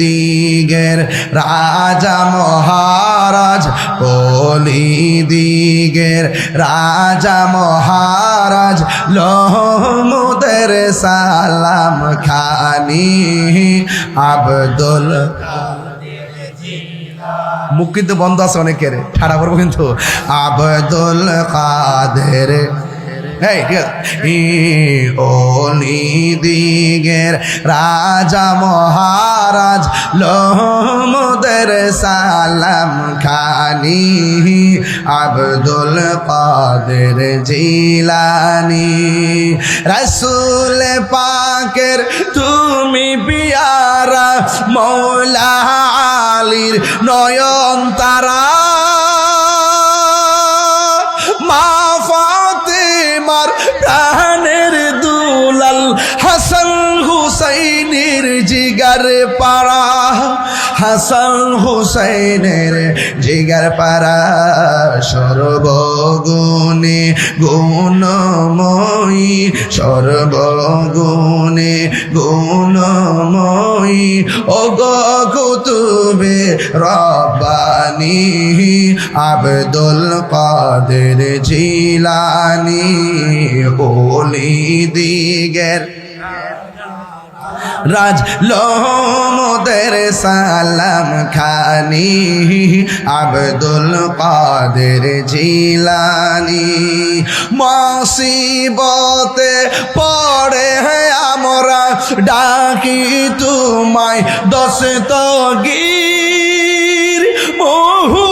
দিগের রাজা মহারাজ অলি দিগের রাজা মহারাজ, লহমুদের সালাম খানি আব্দুল মুখ কিন্তু বন্ধ আছে অনেকের, ঠাড়া করব কিন্তু। আবদুল কাদের এই ঠিক আছে দিগের রাজা মহারাজ লোমদের সালাম খানি আব্দুল কাদের জিলানি রসুল পাকের তুমি পিয়ারা, মৌলা আলীর নয়ন তারা মা প্রাণের দুলাল হাসান হুসাইনের জিগারে পাড়া। হাসান হুসাইনের জিগার পাড়া সর্বগুণে গুণময়ী সর্বগুণে গুণময়ী। ও গুতুবে রব্বানি, আব্দুল কাদের জিলানি ওলি দিগের রাজ লোমদের সালাম খানি, আব্দুল কাদের জিলানি। মসিবতে পড়ে আমরা, ডাকি তোমায় দশ তগির মুহূর্তিতে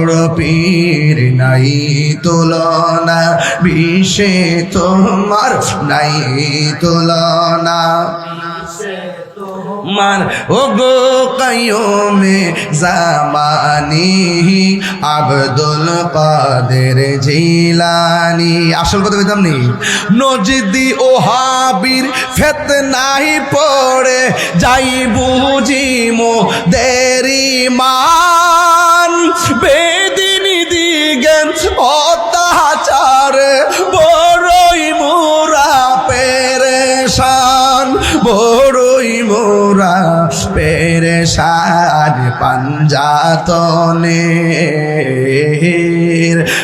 বড় পীর নাই তুলনা, বিষে তোমার নাই তুলনা। মান ও গো কায়ুমে জামানি, আব্দুল কাদের জিলানি। আসল কথা কইতাম নি? নজদি ও হাবির ফেত নাই পড়ে, যাই বুঝি মো দেরি মান বড়ই মোরা পেরেশান পাঞ্জাতনের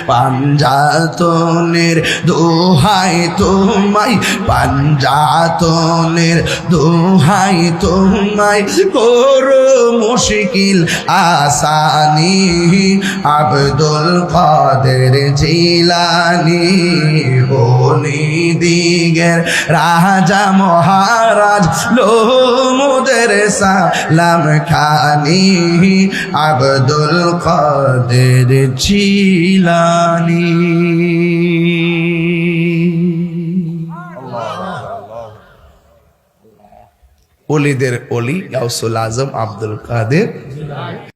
পাঞ্জাতনের দোহাই তোমায়, পাঞ্জাতনের দোহাই তোমায়। করো মুশকিল আসানি, আব্দুল কাদের জিলানি ওলি দিগের রাজা মহারাজ লোমদের সালাম খানি আব্দুল কাদের জিলানি অলিদের অলি গাউসুল আজম আব্দুল কাদের।